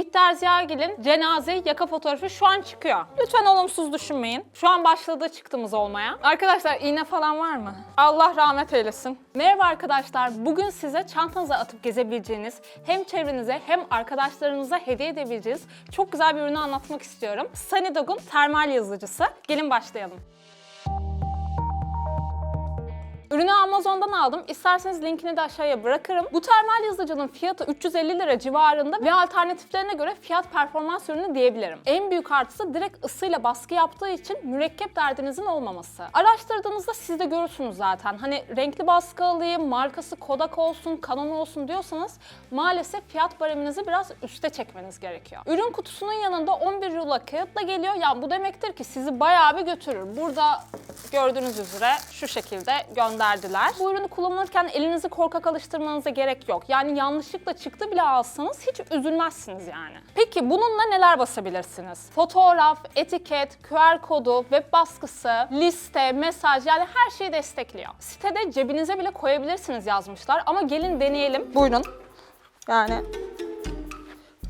Bihter Ziyagil'in cenaze yaka fotoğrafı şu an çıkıyor. Lütfen olumsuz düşünmeyin. Şu an başladı çıktığımız olmaya. Arkadaşlar iğne falan var mı? Allah rahmet eylesin. Merhaba arkadaşlar. Bugün size çantanıza atıp gezebileceğiniz hem çevrenize hem arkadaşlarınıza hediye edebileceğiniz çok güzel bir ürünü anlatmak istiyorum. Sunny Dog'un termal yazıcısı. Gelin başlayalım. Ürünü Amazon'dan aldım. İsterseniz linkini de aşağıya bırakırım. Bu termal yazıcının fiyatı 350 lira civarında ve alternatiflerine göre fiyat performans ürünü diyebilirim. En büyük artısı direkt ısıyla baskı yaptığı için mürekkep derdinizin olmaması. Araştırdığınızda siz de görürsünüz zaten. Hani renkli baskı alayım, markası Kodak olsun, Canon olsun diyorsanız maalesef fiyat bareminizi biraz üste çekmeniz gerekiyor. Ürün kutusunun yanında 11 rulo kağıtla geliyor. Yani bu demektir ki sizi bayağı bir götürür. Burada gördüğünüz üzere şu şekilde gönderdiler. Bu ürünü kullanırken elinizi korkak alıştırmanıza gerek yok. Yani yanlışlıkla çıktı bile alsanız hiç üzülmezsiniz yani. Peki bununla neler basabilirsiniz? Fotoğraf, etiket, QR kodu, web baskısı, liste, mesaj yani her şeyi destekliyor. Sitede cebinize bile koyabilirsiniz yazmışlar ama gelin deneyelim. Buyurun. Yani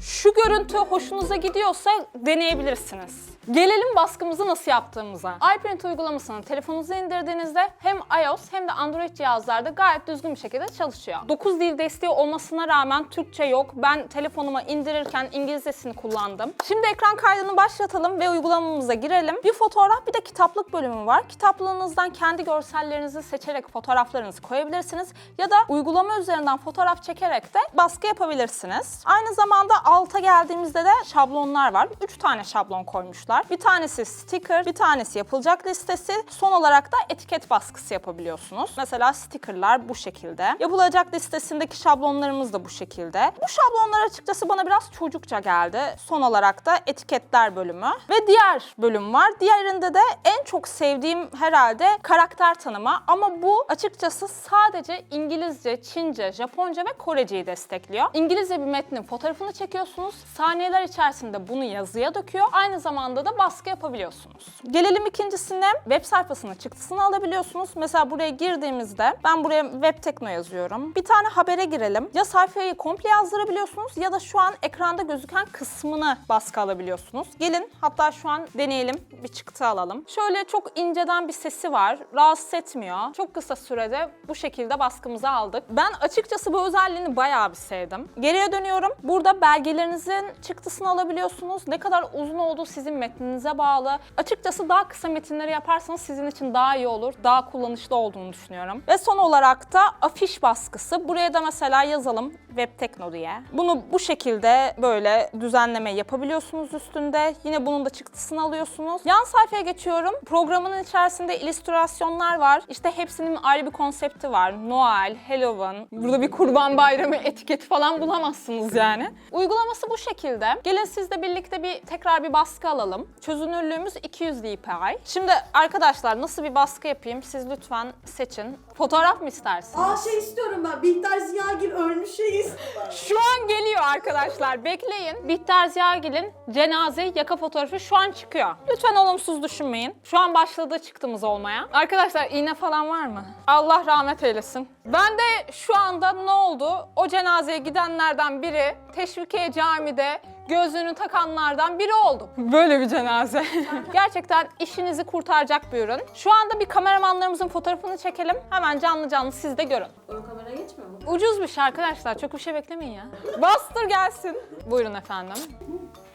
şu görüntü hoşunuza gidiyorsa deneyebilirsiniz. Gelelim baskımızı nasıl yaptığımıza. iPrint uygulamasını telefonunuza indirdiğinizde hem iOS hem de Android cihazlarda gayet düzgün bir şekilde çalışıyor. 9 dil desteği olmasına rağmen Türkçe yok. Ben telefonuma indirirken İngilizcesini kullandım. Şimdi ekran kaydını başlatalım ve uygulamamıza girelim. Bir fotoğraf bir de kitaplık bölümü var. Kitaplığınızdan kendi görsellerinizi seçerek fotoğraflarınızı koyabilirsiniz ya da uygulama üzerinden fotoğraf çekerek de baskı yapabilirsiniz. Aynı zamanda alta geldiğimizde de şablonlar var. 3 tane şablon koymuşlar. Bir tanesi sticker, bir tanesi yapılacak listesi, son olarak da etiket baskısı yapabiliyorsunuz. Mesela stickerlar bu şekilde. Yapılacak listesindeki şablonlarımız da bu şekilde. Bu şablonlar açıkçası bana biraz çocukça geldi. Son olarak da etiketler bölümü ve diğer bölüm var. Diğerinde de en çok sevdiğim herhalde karakter tanıma ama bu açıkçası sadece İngilizce, Çince, Japonca ve Koreceyi destekliyor. İngilizce bir metnin fotoğrafını çekiyorsunuz. Saniyeler içerisinde bunu yazıya döküyor. Aynı zamanda da baskı yapabiliyorsunuz. Gelelim ikincisine. Web sayfasının çıktısını alabiliyorsunuz. Mesela buraya girdiğimizde ben buraya web tekno yazıyorum. Bir tane habere girelim. Ya sayfayı komple yazdırabiliyorsunuz ya da şu an ekranda gözüken kısmını baskı alabiliyorsunuz. Gelin hatta şu an deneyelim. Bir çıktı alalım. Şöyle çok inceden bir sesi var. Rahatsız etmiyor. Çok kısa sürede bu şekilde baskımızı aldık. Ben açıkçası bu özelliğini bayağı bir sevdim. Geriye dönüyorum. Burada belgelerinizin çıktısını alabiliyorsunuz. Ne kadar uzun olduğu sizin metninize bağlı. Açıkçası daha kısa metinleri yaparsanız sizin için daha iyi olur. Daha kullanışlı olduğunu düşünüyorum. Ve son olarak da afiş baskısı. Buraya da mesela yazalım Web Tekno diye. Bunu bu şekilde böyle düzenleme yapabiliyorsunuz üstünde. Yine bunun da çıktısını alıyorsunuz. Yan sayfaya geçiyorum. Programın içerisinde illüstrasyonlar var. İşte hepsinin ayrı bir konsepti var. Noel, Halloween. Burada bir kurban bayramı etiketi falan bulamazsınız yani. Uygulaması bu şekilde. Gelin sizle birlikte bir tekrar bir baskı alalım. Çözünürlüğümüz 200 dpi. Şimdi arkadaşlar nasıl bir baskı yapayım siz lütfen seçin. Fotoğraf mı istersiniz? Aa şey istiyorum ben. Bihter Ziyagil ölmüş şey istiyorum. Şu an geliyor arkadaşlar. Bekleyin. Bihter Ziyagil'in cenaze yaka fotoğrafı şu an çıkıyor. Lütfen olumsuz düşünmeyin. Şu an başladı çıktığımız olmaya. Arkadaşlar iğne falan var mı? Allah rahmet eylesin. Ben de şu anda ne oldu? O cenazeye gidenlerden biri Teşvikiye Camii'de gözlüğünü takanlardan biri oldum. Böyle bir cenaze. Gerçekten işinizi kurtaracak bir ürün. Şu anda bir kameramanlarımızın fotoğrafını çekelim. Hemen canlı canlı siz de görün. Ön kameraya geçmiyor mu? Ucuz bir şey arkadaşlar. Çok bir şey beklemeyin ya. Bastır gelsin. Buyurun efendim.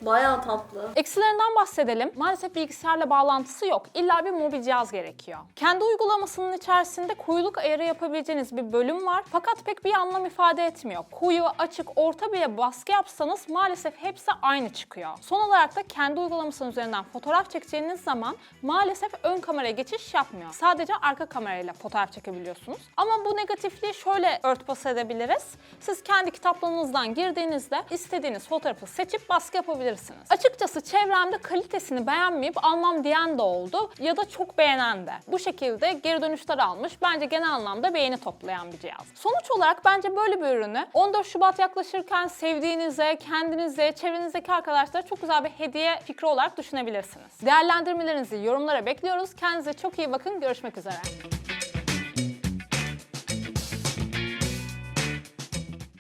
Bayağı tatlı. Eksilerinden bahsedelim. Maalesef bilgisayarla bağlantısı yok. İlla bir mobil cihaz gerekiyor. Kendi uygulamasının içerisinde kuyuluk ayarı yapabileceğiniz bir bölüm var. Fakat pek bir anlam ifade etmiyor. Kuyu, açık, orta bile baskı yapsanız maalesef hepsi aynı çıkıyor. Son olarak da kendi uygulamasının üzerinden fotoğraf çekeceğiniz zaman maalesef ön kameraya geçiş yapmıyor. Sadece arka kamerayla fotoğraf çekebiliyorsunuz. Ama bu negatifliği şöyle örtbas edebiliriz. Siz kendi kitaplığınızdan girdiğinizde istediğiniz fotoğrafı seçip baskı yapabilirsiniz. Açıkçası çevremde kalitesini beğenmeyip almam diyen de oldu ya da çok beğenen de. Bu şekilde geri dönüşler almış. Bence genel anlamda beğeni toplayan bir cihaz. Sonuç olarak bence böyle bir ürünü 14 Şubat yaklaşırken sevdiğinize, kendinize, çevrenizdeki arkadaşlara çok güzel bir hediye fikri olarak düşünebilirsiniz. Değerlendirmelerinizi yorumlara bekliyoruz. Kendinize çok iyi bakın. Görüşmek üzere.